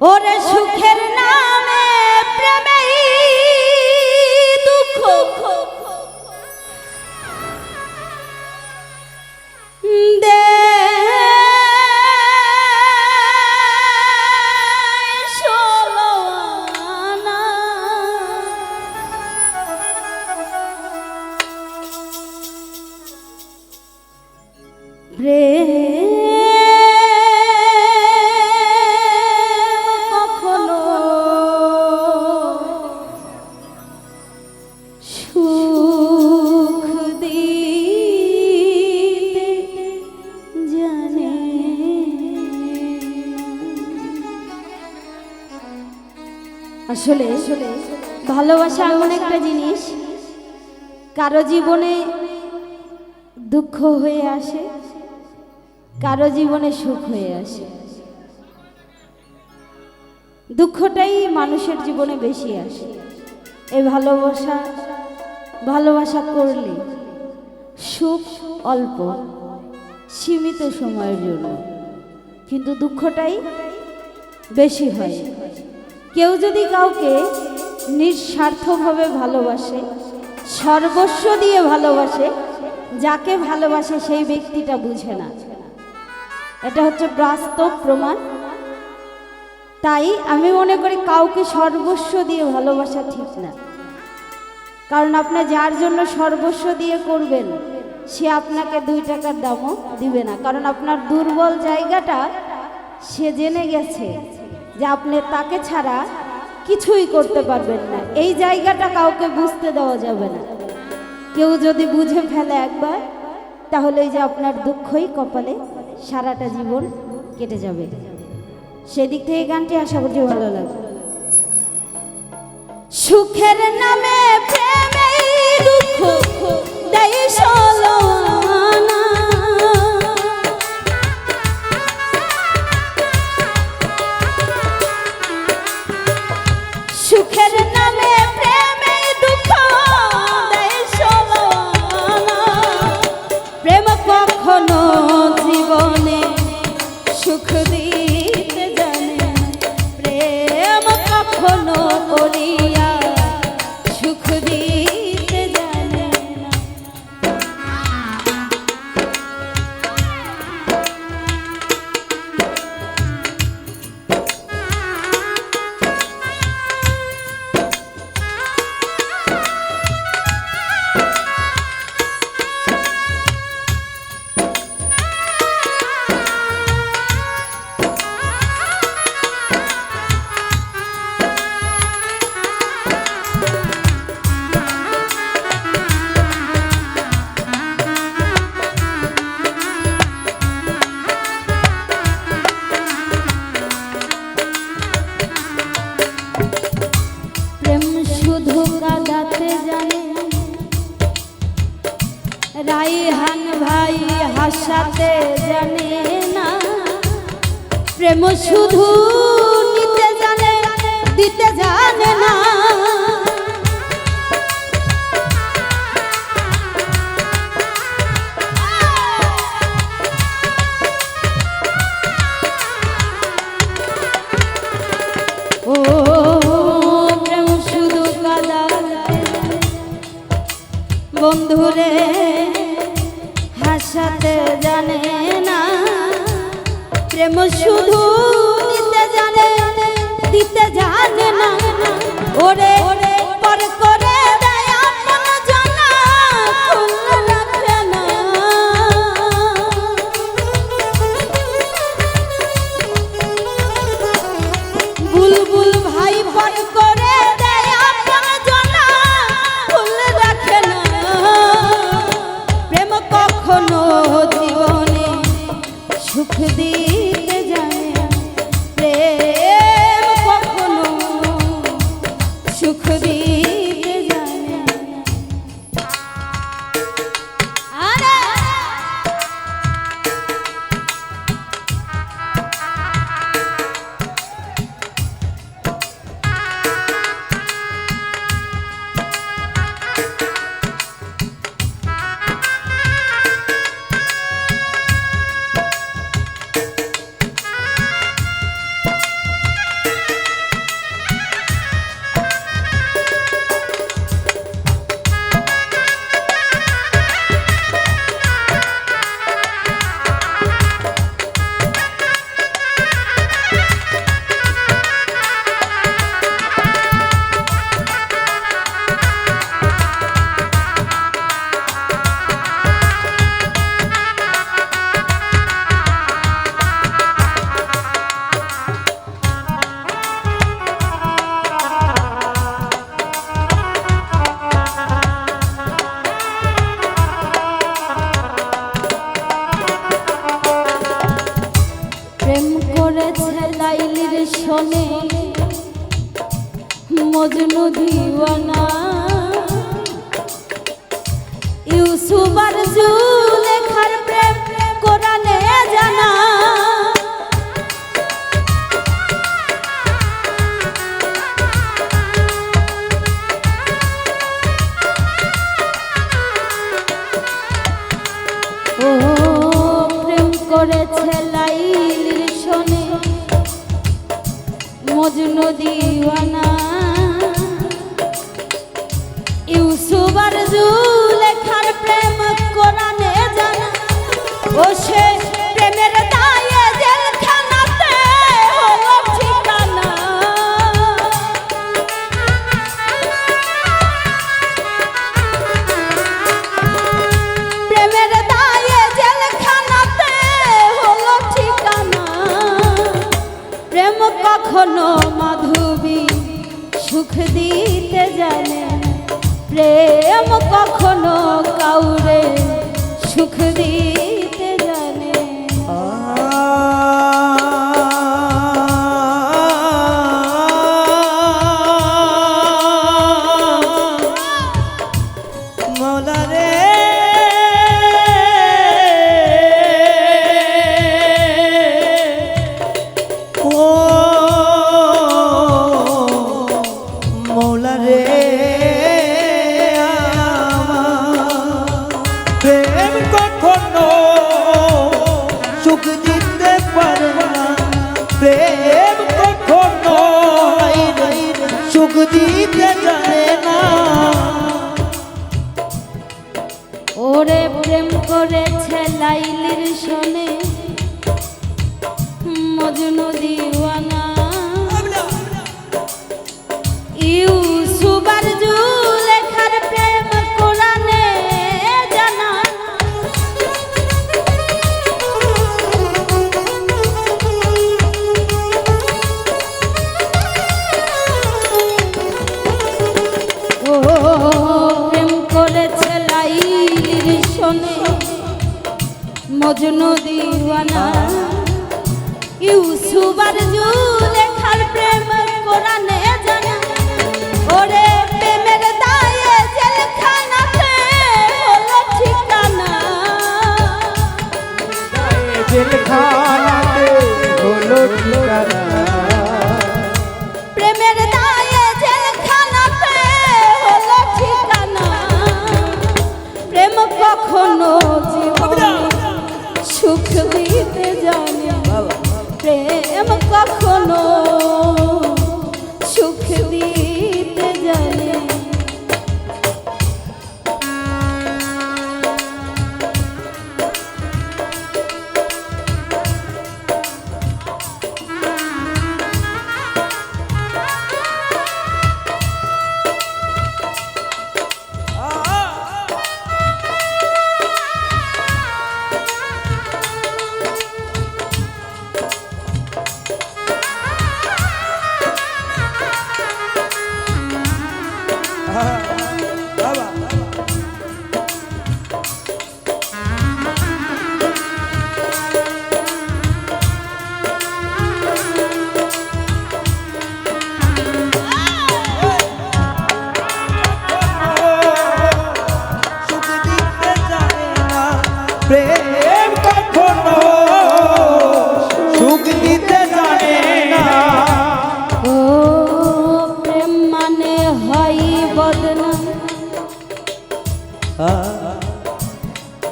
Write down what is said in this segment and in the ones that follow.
ওরে সুখের নামে প্রেমে দুঃখ দে ষোলোয়ানা। আসলে ভালোবাসা এমন একটা জিনিস, কারও জীবনে দুঃখ হয়ে আসে, কারও জীবনে সুখ হয়ে আসে। দুঃখটাই মানুষের জীবনে বেশি আসে। এই ভালোবাসা ভালোবাসা করলে সুখ অল্প, সীমিত সময়ের জন্য। কিন্তু দুঃখটাই বেশি হয়। কেউ যদি কাউকে নিঃস্বার্থভাবে ভালোবাসে, সর্বস্ব দিয়ে ভালোবাসে, যাকে ভালোবাসে সেই ব্যক্তিটা বুঝে না। এটা হচ্ছে বাস্তব প্রমাণ। তাই আমি মনে করি কাউকে সর্বস্ব দিয়ে ভালোবাসা ঠিক না। কারণ আপনার যার জন্য সর্বস্ব দিয়ে করবেন, সে আপনাকে দুই টাকার দামও দিবে না। কারণ আপনার দুর্বল জায়গাটা সে জেনে গেছে। যে আপনি তাকে ছাড়া কিছুই করতে পারবেন না। এই জায়গাটা কাউকে বুঝতে দেওয়া যাবে না। কেউ যদি বুঝে ফেলে একবার, তাহলে যে আপনার দুঃখই কপালে সারাটা জীবন কেটে যাবে। সেদিক থেকে গানটি আশা করছি ভালো লাগবে। সুখের নামে প্রেমে দুঃখ দেয় সলোয়ানা। হাসাতে জানে না। প্রেম শুধু নিতে জানে দিতে জানে না। শুধু সুখ দিয়ে প্রেম করেছে লাইলির শোনে। মজনু দিওয়ানা। ইউসুফ আর প্রেম কখনো কাউরে সুখ দিয়ে প্রেম করেছে লাইলির সনে। মজনু দিওয়ানা প্রেম কখনো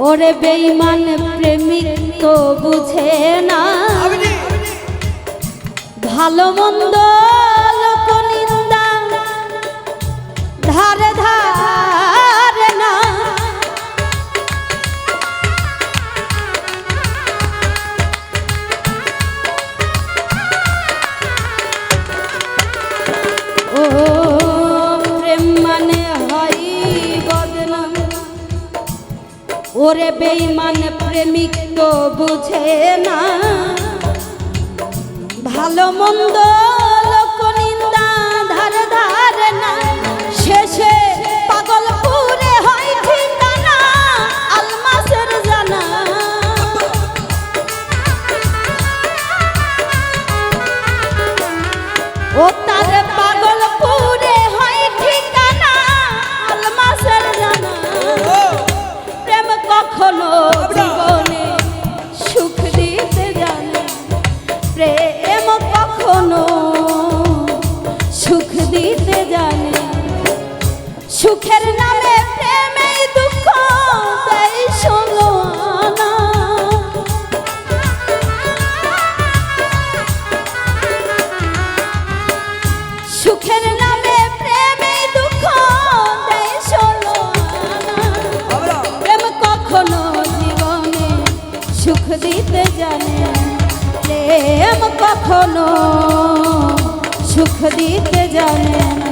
ওরে বেঈমান প্রেমিক তো বুঝে না। ভালো মন্দ লোকনিন্দা। ধারে ধারে ওরে বেইমান প্রেমিক তো বুঝে না। ভালো মন্দ সুখের নামে প্রেমে দুঃখ দেয় ষোলো সুখের নামে প্রেমে দুঃখ দেয় ষোলো প্রেম কখনো জীবনে সুখ দিতে জানে প্রেম কখনো সুখ দিতে জানে না।